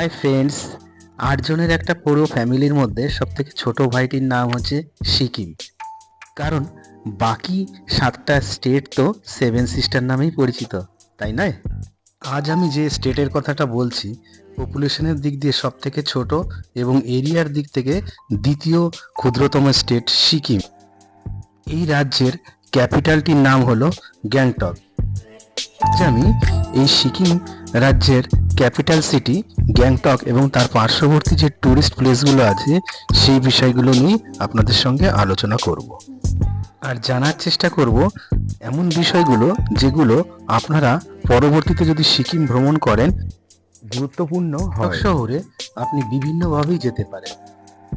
Hi friends আটজনের একটা পুরো ফ্যামিলির মধ্যে সবথেকে ছোট ভাইটির নাম হচ্ছে সিকিম কারণ বাকি সাতটা স্টেট তো সেভেন সিস্টার নামেই পরিচিত, তাই নয়? আজ আমি যে স্টেটের কথাটা বলছি, পপুলেশনের দিক দিয়ে সব থেকে ছোট এবং এরিয়ার দিক থেকে দ্বিতীয় ক্ষুদ্রতম স্টেট সিকিম এই রাজ্যের ক্যাপিটালটির নাম হলো গ্যাংটক। আমি এই সিকিম রাজ্যের ক্যাপিটাল সিটি, গ্যাংটক এবং তার পার্শ্ববর্তী যে ট্যুরিস্ট প্লেসগুলো আছে, সেই বিষয়গুলো নিয়ে আপনাদের সঙ্গে আলোচনা করব। আর জানার চেষ্টা করব এমন বিষয়গুলো যেগুলো আপনারা পরবর্তীতে যদি সিকিম ভ্রমণ করেন, গুরুত্বপূর্ণ শহরে আপনি বিভিন্নভাবেই যেতে পারেন।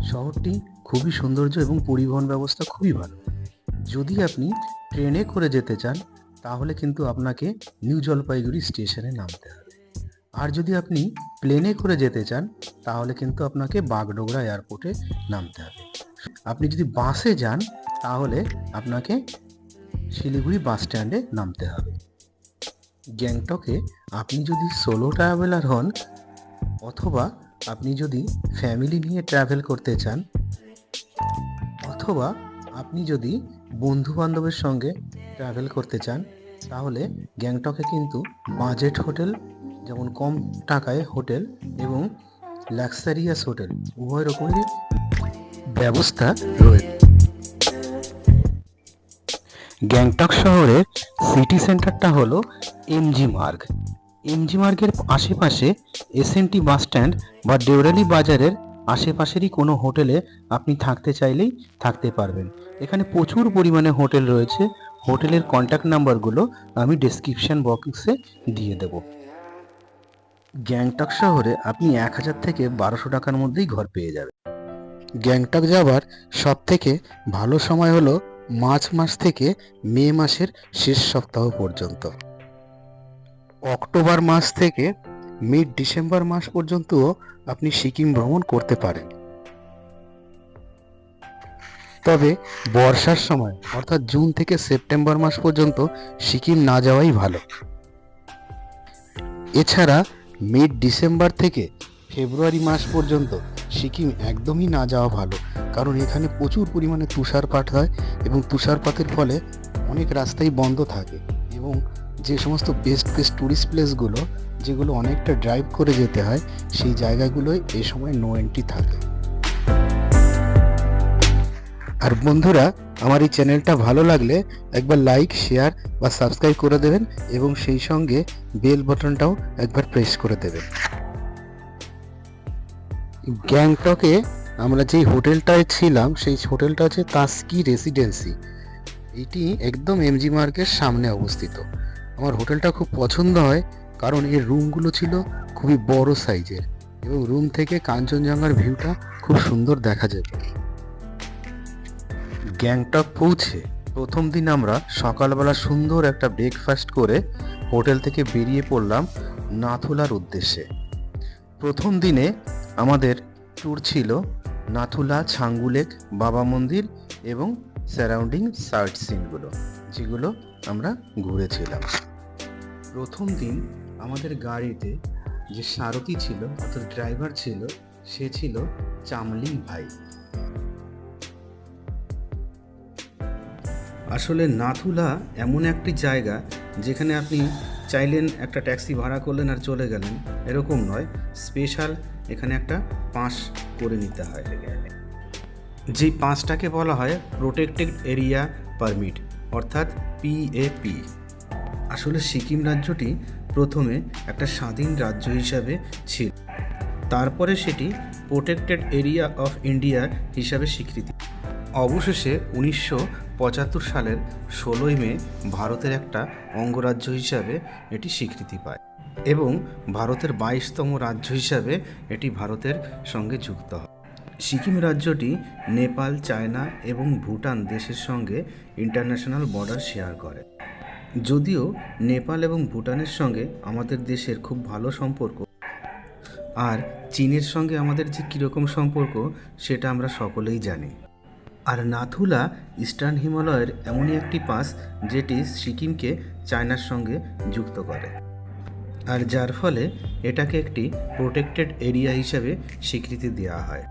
শহরটি খুবই সৌন্দর্য এবং পরিবহন ব্যবস্থা খুবই ভালো। যদি আপনি ট্রেনে করে যেতে চান, তাহলে কিন্তু আপনাকে নিউ জলপাইগুড়ি স্টেশনে নামতে হবে। আর যদি আপনি প্লেনে করে যেতে চান, তাহলে কিন্তু আপনাকে বাগডোগরা এয়ারপোর্টে নামতে হবে। আপনি যদি বাসে যান, তাহলে আপনাকে শিলিগুড়ি বাস স্ট্যান্ডে নামতে হবে। গ্যাংটকে আপনি যদি সোলো ট্রাভেলার হন, অথবা আপনি যদি ফ্যামিলি নিয়ে ট্রাভেল করতে চান, অথবা আপনি যদি বন্ধু বান্ধবের সঙ্গে ট্রাভেল করতে চান, তাহলে গ্যাংটকে কিন্তু বাজেট হোটেল যেমন কম টাকায় হোটেল এবং লাক্সারিয়াস হোটেল, উভয় রকমেরই ব্যবস্থা রয়েছে। গ্যাংটক শহরের সিটি সেন্টারটা হলো এমজি মার্গ। এমজি মার্গের আশেপাশে এসএনটি বাস স্ট্যান্ড বা দেওরালি বাজারের আশেপাশেরই কোনো হোটেলে আপনি থাকতে চাইলেই থাকতে পারবেন। এখানে প্রচুর পরিমাণে হোটেল রয়েছে। হোটেলের কন্ট্যাক্ট নাম্বারগুলো আমি ডেসক্রিপশন বক্সে দিয়ে দেব। গ্যাংটক শহরে আপনি এক হাজার থেকে বারোশো টাকার মধ্যেই ঘর পেয়ে যাবেন। গ্যাংটক যাবার সব থেকে ভালো সময় হলো মার্চ মাস থেকে মে মাসের শেষ সপ্তাহ পর্যন্ত। অক্টোবর মাস থেকে মিড ডিসেম্বর মাস পর্যন্তও আপনি সিকিম ভ্রমণ করতে পারেন। তবে বর্ষার সময়, অর্থাৎ জুন থেকে সেপ্টেম্বর মাস পর্যন্ত সিকিম না যাওয়াই ভালো। এছাড়া মিড ডিসেম্বর থেকে ফেব্রুয়ারি মাস পর্যন্ত সিকিম একদমই না যাওয়া ভালো। কারণ এখানে প্রচুর পরিমাণে তুষারপাত হয় এবং তুষারপাতের ফলে অনেক রাস্তাই বন্ধ থাকে এবং যে সমস্ত বেস্ট বেস্ট ট্যুরিস্ট প্লেসগুলো যেগুলো অনেকটা ড্রাইভ করে যেতে হয়, সেই জায়গাগুলোয় এ সময় নো এন্ট্রি থাকে। আর বন্ধুরা, আমার এই চ্যানেলটা ভালো লাগলে একবার লাইক শেয়ার বা সাবস্ক্রাইব করে দেবেন এবং সেই সঙ্গে বেল বাটনটাও একবার প্রেস করে দেবেন। গ্যাংটকে আমরা যেই হোটেলটায় ছিলাম, সেই হোটেলটা হচ্ছে তাস্কি রেসিডেন্সি এটি একদম এমজি মার্কের সামনে অবস্থিত। আমার হোটেলটা খুব পছন্দ হয় কারণ এর রুমগুলো ছিল খুবই বড় সাইজের এবং রুম থেকে কাঞ্চনজঙ্ঘার ভিউটা খুব সুন্দর দেখা যেত। গ্যাংটক পৌঁছে প্রথম দিন আমরা সকালবেলা সুন্দর একটা ব্রেকফাস্ট করে হোটেল থেকে বেরিয়ে পড়লাম নাথুলার উদ্দেশ্যে। প্রথম দিনে আমাদের ট্যুর ছিল নাথুলা ছাঙ্গুলেক বাবা মন্দির এবং সারাউন্ডিং সাইট সিনগুলো যেগুলো আমরা ঘুরেছিলাম। প্রথম দিন আমাদের গাড়িতে যে সারথি ছিল, অর্থাৎ ড্রাইভার ছিল, সে ছিল চামলিং ভাই। আসলে নাথুলা এমন একটি জায়গা যেখানে আপনি চাইলেন একটা ট্যাক্সি ভাড়া করলেন আর চলে গেলেন। এরকম নয়। স্পেশাল এখানে একটা পাস করে নিতে হয়। যেই পাঁচটাকে বলা হয় প্রোটেক্টেড এরিয়া পারমিট, অর্থাৎ পিএপি আসলে সিকিম রাজ্যটি প্রথমে একটা স্বাধীন রাজ্য হিসাবে ছিল। তারপরে সেটি প্রোটেক্টেড এরিয়া অফ ইন্ডিয়া হিসাবে স্বীকৃতি। অবশেষে উনিশশো পঁচাত্তর সালের ষোলোই মে ভারতের একটা অঙ্গরাজ্য হিসাবে এটি স্বীকৃতি পায় এবং ভারতের বাইশতম রাজ্য হিসাবে এটি ভারতের সঙ্গে যুক্ত হয়। সিকিম রাজ্যটি নেপাল, চায়না এবং ভুটান দেশের সঙ্গে ইন্টারন্যাশনাল বর্ডার শেয়ার করে। যদিও নেপাল এবং ভুটানের সঙ্গে আমাদের দেশের খুব ভালো সম্পর্ক, আর চীনের সঙ্গে আমাদের যে কীরকম সম্পর্ক সেটা আমরা সকলেই জানি। আর নাথুলা ইস্টার্ন হিমালয়ের এমনই একটি পাস যেটি সিকিমকে চায়নার সঙ্গে যুক্ত করে। আর যার ফলে এটাকে একটি প্রোটেক্টেড এরিয়া হিসেবে স্বীকৃতি দেওয়া হয়।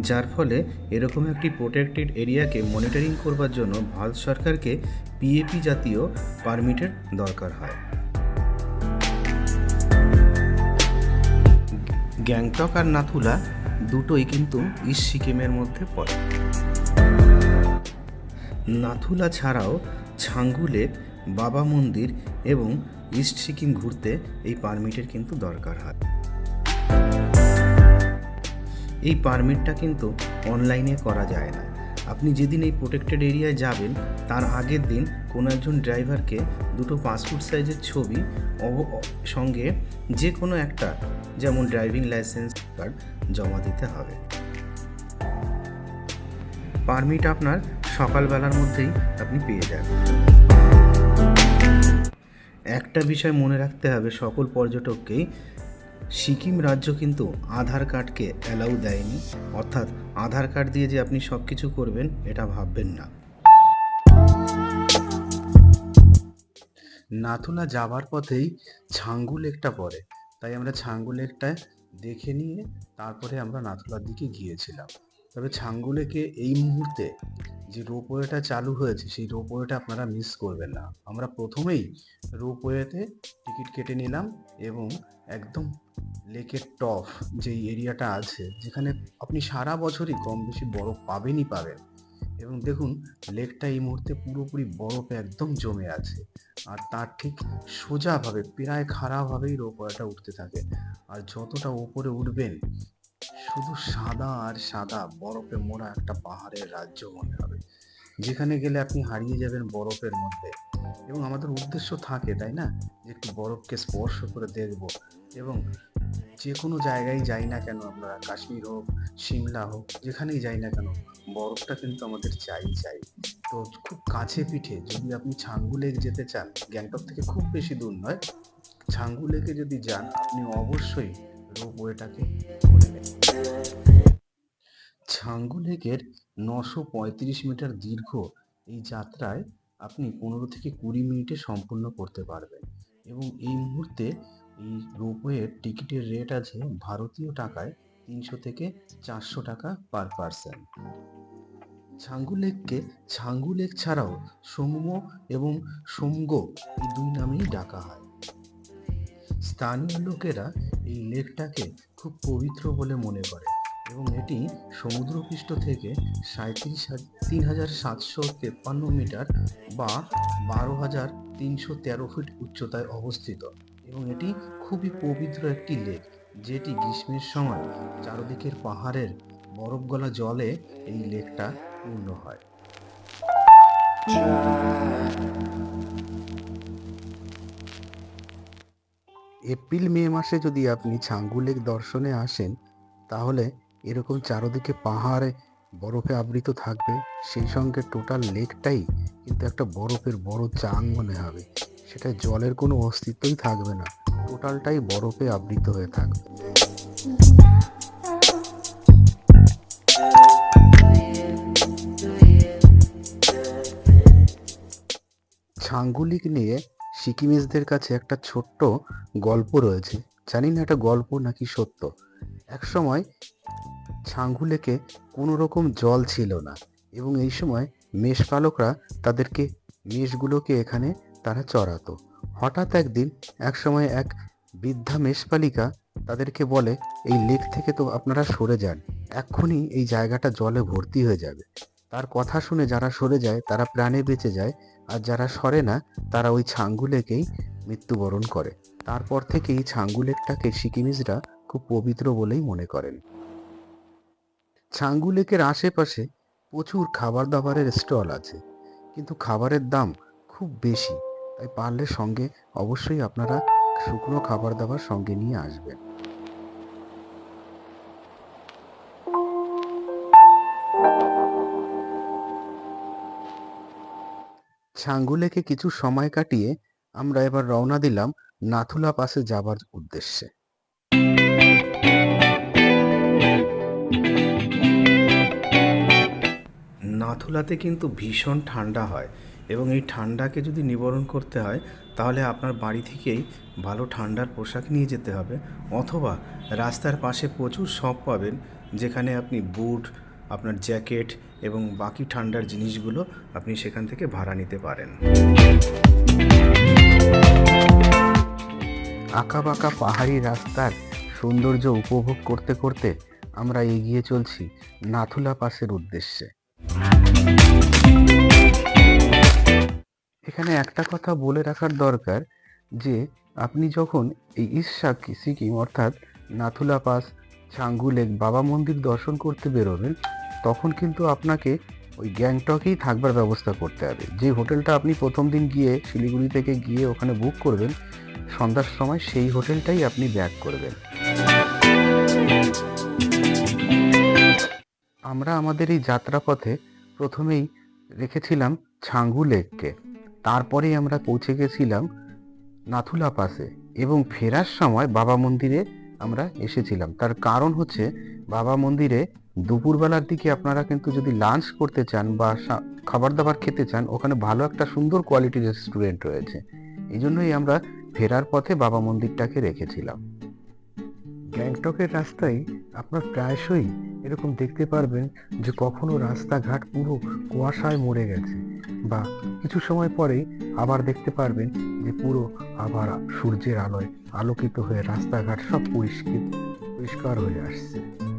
যার ফলে এরকম একটি প্রোটেক্টেড এরিয়াকে মনিটরিং করবার জন্য ভারত সরকারকে পিএপি জাতীয় পারমিটের দরকার হয়। গ্যাংটক আর নাথুলা দুটোই কিন্তু ইস্ট সিকিমের মধ্যে পড়ে। নাথুলা ছাড়াও ছাঙ্গু লেক বাবা মন্দির এবং ইস্ট সিকিম ঘুরতে এই পারমিটের কিন্তু দরকার হয়। এই পারমিটটা কিন্তু অনলাইনে করা যায় না। আপনি যেদিন এই প্রোটেক্টেড এরিয়ায় যাবেন, তার আগের দিন কোনো একজন ড্রাইভারকে দুটো পাসপোর্ট সাইজের ছবি সঙ্গে যে কোনো একটা, যেমন ড্রাইভিং লাইসেন্স কার্ড জমা দিতে হবে। পারমিট আপনার সকালবেলার মধ্যেই আপনি পেয়ে যাবেন। একটা বিষয় মনে রাখতে হবে সকল পর্যটককেই সিকিম রাজ্য কিন্তু আধার কার্ডকে অ্যালাউ দেয়নি। অর্থাৎ আধার কার্ড দিয়ে যে আপনি সব কিছু করবেন, এটা ভাববেন না। নাথুলা যাবার পথেই ছাঙ্গু লেকটা পড়ে। তাই আমরা ছাঙ্গু লেকটা দেখে নিয়ে তারপরে আমরা নাথুলার দিকে গিয়েছিলাম। তবে ছাঙ্গু লেকে এই মুহূর্তে যে রোপওয়েটা চালু হয়েছে, সেই রোপওয়েটা আপনারা মিস করবেন না। আমরা প্রথমেই রোপওয়েতে টিকিট কেটে নিলাম এবং একদম লেকের টপ যেই এরিয়াটা আছে, যেখানে আপনি সারা বছরই কম বেশি বরফ পাবেনই পাবেন। এবং দেখুন লেকটা এই মুহূর্তে পুরোপুরি বরফে একদম জমে আছে। আর তার ঠিক সোজাভাবে, প্রায় খাড়াভাবেই রোপওয়েটা উঠতে থাকে। আর যতটা ওপরে উঠবেন, শুধু সাদা আর সাদা বরফে মোড়া একটা পাহাড়ের রাজ্য মনে হবে। যেখানে গেলে আপনি হারিয়ে যাবেন বরফের মধ্যে। এবং আমাদের উদ্দেশ্য থাকে, তাই না? যে একটু বরফকে স্পর্শ করে দেখব। এবং যে কোনো জায়গায় যাই না কেন, আমরা কাশ্মীর হোক, সিমলা হোক, যেখানেই যাই না কেন, বরফটা কিন্তু আমাদের চাই চাই। তো খুব কাছে পিঠে যদি আপনি ছাঙ্গু লেক যেতে চান, গ্যাংটক থেকে খুব বেশি দূর নয়, ছাঙ্গু লেকে যদি যান, আপনি অবশ্যই রোপওয়েটাকে নেবেন। ছাঙ্গু লেকের নশো পঁয়ত্রিশ মিটার দীর্ঘ এই যাত্রায় আপনি পনেরো থেকে কুড়ি মিনিটে সম্পূর্ণ করতে পারবেন এবং এই মুহূর্তে এই রোপওয়ের টিকিটের রেট আছে ভারতীয় টাকায় তিনশো থেকে চারশো টাকা পার পারসন। ছাঙ্গু লেককে ছাঙ্গু লেক ছাড়াও সোমগ এবং সোমগো এই দুই নামেই ডাকা হয়। স্থানীয় লোকেরা এই লেকটাকে খুব পবিত্র বলে মনে করে এবং এটি সমুদ্রপৃষ্ঠ থেকে সাঁত্রিশ তিন হাজার সাতশো তেপ্পান্ন মিটার বা বারো হাজার তিনশো তেরো ফিট উচ্চতায় অবস্থিত। এবং এটি খুবই পবিত্র একটি লেক, যেটি গ্রীষ্মের সময় চারদিকের পাহাড়ের বরফ গলা জলে এই লেকটা পূর্ণ হয়। এপ্রিল, মে মাসে যদি আপনি ছাঙ্গু লেক দর্শনে আসেন, তাহলে এরকম চারদিকে পাহাড়ে বরফে আবৃত থাকবে, সেই সঙ্গে টোটাল লেকটাই কিন্তু একটা বরফের বড় চাং মনে হবে। সেটা জলের কোনো অস্তিত্বই থাকবে না। টোটালটাই বরফে আবৃত হয়ে থাকবে। ছাঙ্গুলিক নিয়ে সিকিমিজদের কাছে একটা ছোট্ট গল্প রয়েছে। জানি না এটা গল্প নাকি সত্য। একসময় ছাঙ্গু লেকে কোনো রকম জল ছিল না এবং এই সময় মেষপালকরা তাদেরকে, মেষগুলোকে এখানে তারা চড়াতো। হঠাৎ একদিন এক সময় এক বৃদ্ধা মেষপালিকা তাদেরকে বলে, এই লেক থেকে তো আপনারা সরে যান, এক্ষুনি এই জায়গাটা জলে ভর্তি হয়ে যাবে। তার কথা শুনে যারা সরে যায়, তারা প্রাণে বেঁচে যায়, আর যারা সরে না, তারা ওই ছাঙ্গুলেকেই মৃত্যুবরণ করে। তারপর থেকেই ছাঙ্গু লেকটাকে সিকিমিজরা খুব পবিত্র বলেই মনে করেন। ছাঙ্গুলেকের আশেপাশে প্রচুর খাবার দাবারের স্টল আছে, কিন্তু খাবারের দাম খুব বেশি। তাই পারলে সঙ্গে অবশ্যই আপনারা শুকনো খাবার দাবার সঙ্গে নিয়ে আসবেন। ছাঙ্গু লেকে কিছু সময় কাটিয়ে আমরা এবার রওনা দিলাম নাথুলা পাসে যাবার উদ্দেশ্যে। নাথুলাতে কিন্তু ভীষণ ঠান্ডা হয়। এবং এই ঠান্ডাকে যদি নিবারণ করতে হয়, তাহলে আপনার বাড়ি থেকেই ভালো ঠান্ডার পোশাক নিয়ে যেতে হবে। অথবা রাস্তার পাশে প্রচুর শপ পাবেন, যেখানে আপনি বুট, আপনার জ্যাকেট এবং বাকি ঠান্ডার জিনিসগুলো আপনি সেখান থেকে ভাড়া নিতে পারেন। আঁকা বাঁকা পাহাড়ি রাস্তার সৌন্দর্য উপভোগ করতে করতে আমরা এগিয়ে চলছি নাথুলা পাসের উদ্দেশ্যে। এখানে একটা কথা বলে রাখার দরকার যে, আপনি যখন এই ইস্ট সিকিম অর্থাৎ নাথুলা পাস ছাঙ্গু লেক, বাবা মন্দির দর্শন করতে বেরোবেন, তখন কিন্তু আপনাকে ওই গ্যাংটকেই থাকবার ব্যবস্থা করতে হবে। যে হোটেলটা আপনি প্রথম দিন গিয়ে শিলিগুড়ি থেকে গিয়ে ওখানে বুক করবেন, সন্ধ্যার সময় সেই হোটেলটাই আপনি ব্যাক করবেন। আমরা আমাদের এই যাত্রাপথে প্রথমেই রেখেছিলাম ছাঙ্গু লেককে। তারপরেই আমরা পৌঁছে গেছিলাম নাথুলা পাশে এবং ফেরার সময় বাবা মন্দিরে আমরা এসেছিলাম। তার কারণ হচ্ছে বাবা মন্দিরে দুপুরবেলার দিকে আপনারা কিন্তু যদি লাঞ্চ করতে চান বা খাবার দাবার খেতে চান, ওখানে ভালো একটা সুন্দর কোয়ালিটির রেস্টুরেন্ট রয়েছে। এই জন্যই আমরা ফেরার পথে বাবা মন্দিরটাকে রেখেছিলাম। গ্যাংটকের রাস্তায় আপনার প্রায়শই এরকম দেখতে পারবেন যে কখনো রাস্তাঘাট পুরো কুয়াশায় মরে গেছে বা কিছু সময় পরেই আবার দেখতে পারবেন যে পুরো আবার সূর্যের আলোয় আলোকিত হয়ে রাস্তাঘাট সব পরিষ্কার পরিষ্কার হয়ে আসছে।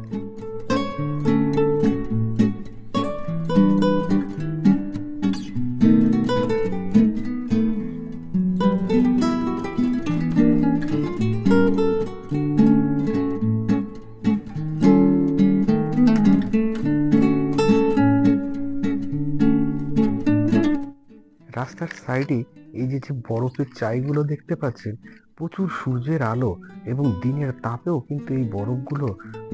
রাস্তার সাইডে এই যে যে বরফের চাইগুলো দেখতে পাচ্ছেন, প্রচুর সূর্যের আলো এবং দিনের তাপেও কিন্তু এই বরফগুলো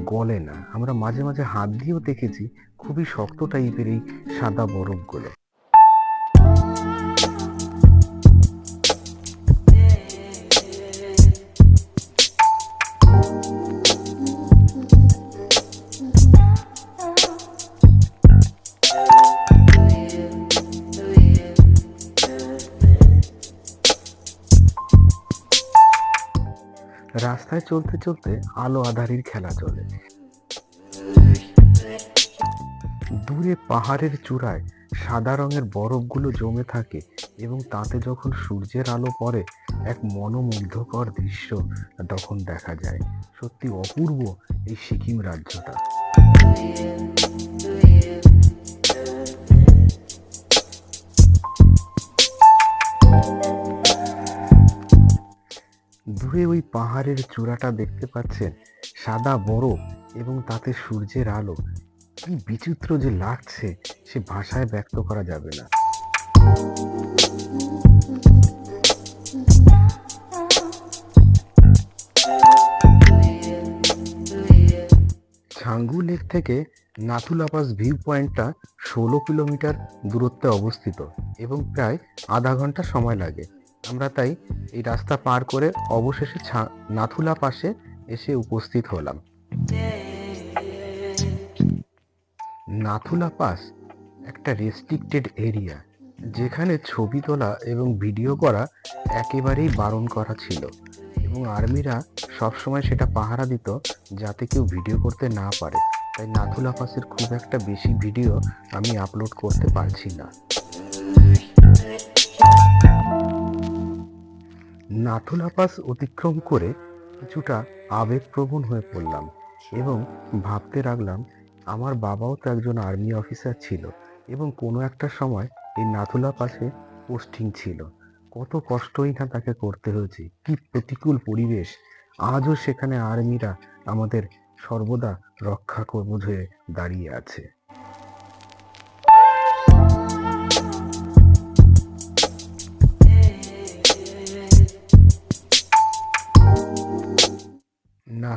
গলে না। আমরা মাঝে মাঝে হাত দিয়েও দেখেছি খুবই শক্ত টাইপের এই সাদা বরফগুলো। রাস্তায় চলতে চলতে আলো আধারির খেলা চলে। দূরে পাহাড়ের চূড়ায় সাদা রঙের বরফগুলো জমে থাকে এবং তাতে যখন সূর্যের আলো পড়ে, এক মনোমুগ্ধকর দৃশ্য তখন দেখা যায়। সত্যি অপূর্ব এই সিকিম রাজ্যটা। দূরে ওই পাহাড়ের চূড়াটা দেখতে পাচ্ছেন, সাদা বরফ এবং তাতে সূর্যের আলো। কি বিচিত্র যে লাগছে, সে ভাষায় ব্যক্ত করা যাবে না। ছাঙ্গু লেক থেকে নাথুলাপাস ভিউ পয়েন্টটা ষোলো কিলোমিটার দূরত্বে অবস্থিত এবং প্রায় আধা ঘণ্টা সময় লাগে। আমরা তাই এই রাস্তা পার করে অবশেষে নাথুলা পাশে এসে উপস্থিত হলাম। নাথুলা পাস একটা রেস্ট্রিক্টেড এরিয়া যেখানে ছবি তোলা এবং ভিডিও করা একেবারেই বারণ করা ছিল এবং আর্মিরা সবসময় সেটা পাহারা দিত যাতে কেউ ভিডিও করতে না পারে। তাই নাথুলা পাসের খুব একটা বেশি ভিডিও আমি আপলোড করতে পারছি না। নাথুলা পাস অতিক্রম করে কিছুটা আবেগপ্রবণ হয়ে পড়লাম এবং ভাবতে লাগলাম, আমার বাবাও তো একজন আর্মি অফিসার ছিল এবং কোনো একটা সময় এই নাথুলা পাশে পোস্টিং ছিল। কত কষ্টই না তাকে করতে হয়েছে। কি প্রতিকূল পরিবেশ। আজও সেখানে আর্মিরা আমাদের সর্বদা রক্ষা কর্মজ হয়ে দাঁড়িয়ে আছে।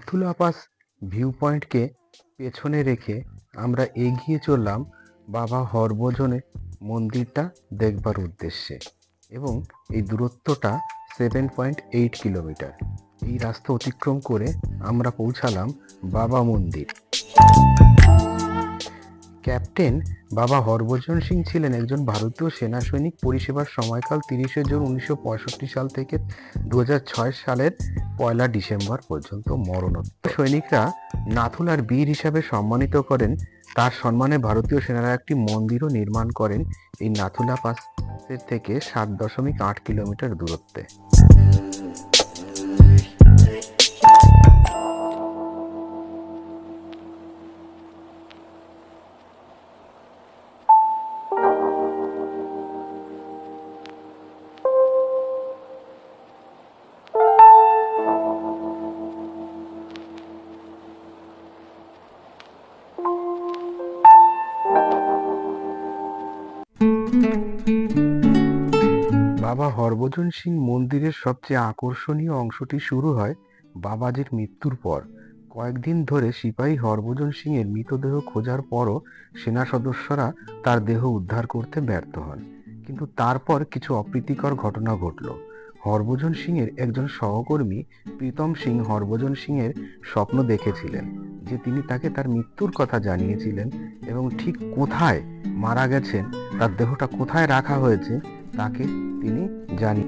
নাথুলা আপাস ভিউ পয়েন্টকে পেছনে রেখে আমরা এগিয়ে চললাম বাবা হরভজনে মন্দিরটা দেখবার উদ্দেশ্যে এবং এই দূরত্বটা সেভেন পয়েন্ট এইট কিলোমিটার এই রাস্তা অতিক্রম করে আমরা পৌঁছালাম বাবা মন্দির। ক্যাপ্টেন বাবা হরভজন সিং ছিলেন একজন ভারতীয় সেনা সৈনিক পরিষেবার সময়কাল তিরিশে জুন উনিশশো পঁয়ষট্টি সাল থেকে দু হাজার ছয় সালের পয়লা ডিসেম্বর পর্যন্ত মরণোত্তর। সৈনিকরা নাথুলার বীর হিসাবে সম্মানিত করেন। তার সম্মানে ভারতীয় সেনারা একটি মন্দিরও নির্মাণ করেন এই নাথুলা পাসের থেকে সাত দশমিক আট কিলোমিটার দূরত্বে। বাবা হরভজন সিং মন্দিরের সবচেয়ে আকর্ষণীয় অংশটি শুরু হয় বাবাজির মৃত্যুর পর। কয়েকদিন ধরে সিপাহী হরভজন সিং এর মৃতদেহ খোঁজার পরও সেনা সদস্যরা তার দেহ উদ্ধার করতে ব্যর্থ হন। কিন্তু তারপর কিছু অপ্রীতিকর ঘটনা ঘটল। হরভজন সিং এর একজন সহকর্মী প্রীতম সিং হরভজন সিং এর স্বপ্ন দেখেছিলেন যে তিনি তাকে তার মৃত্যুর কথা জানিয়েছিলেন এবং ঠিক কোথায় মারা গেছেন, তার দেহটা কোথায় রাখা হয়েছে তাকে তিনি জানি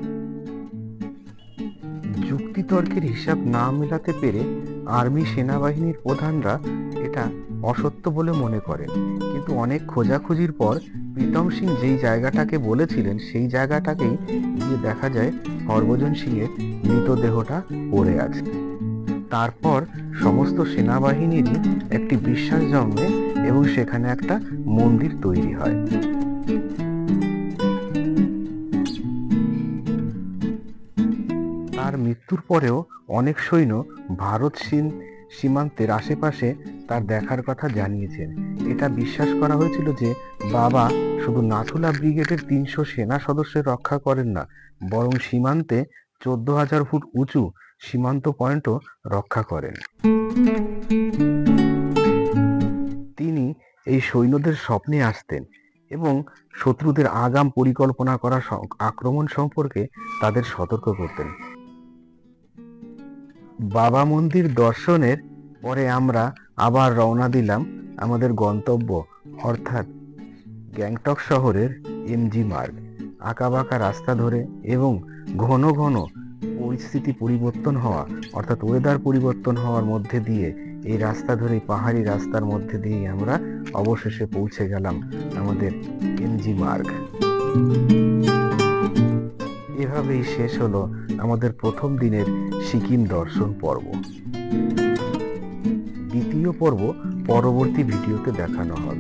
যুক্তিতর্কের হিসাব না মেলাতে পেরে আর্মি সেনাবাহিনীর প্রধানরা এটা অসত্য বলে মনে করেন। কিন্তু অনেক খোঁজাখুঁজির পর প্রীতম সিং যেই জায়গাটাকে বলেছিলেন, সেই জায়গাটাকেই গিয়ে দেখা যায় হরভজন সিং এর মৃতদেহটা পড়ে আছে। তারপর সমস্ত সেনাবাহিনীরই একটি বিশ্বাস জন্মে এবং সেখানে একটা মন্দির তৈরি হয়। তার মৃত্যুর পরেও অনেক সৈন্য ভারত চীন সীমান্তের আশেপাশে তার দেখার কথা জানিয়েছেন। এটা বিশ্বাস করা হয়েছিল যে বাবা শুধু নাথুলা ব্রিগেডের তিনশো সেনা সদস্যের রক্ষা করেন না, বরং সীমান্তে চোদ্দ হাজার ফুট উঁচু সীমান্ত পয়েন্টও রক্ষা করেন। তিনি এই সৈন্যদের স্বপ্নে আসতেন এবং শত্রুদের আগাম পরিকল্পনা করা আক্রমণ সম্পর্কে তাদের সতর্ক করতেন। বাবা মন্দির দর্শনের পরে আমরা আবার রওনা দিলাম আমাদের গন্তব্য, অর্থাৎ গ্যাংটক শহরের এমজি মার্গ। আঁকাবাঁকা রাস্তা ধরে এবং ঘন ঘন পরিস্থিতি পরিবর্তন হওয়া, অর্থাৎ ওয়েদার পরিবর্তন হওয়ার মধ্যে দিয়ে, এই রাস্তা ধরে, পাহাড়ি রাস্তার মধ্যে দিয়ে আমরা অবশেষে পৌঁছে গেলাম আমাদের এমজি মার্গ। এভাবেই শেষ হলো আমাদের প্রথম দিনের সিকিম দর্শন পর্ব। দ্বিতীয় পর্ব পরবর্তী ভিডিওতে দেখানো হবে।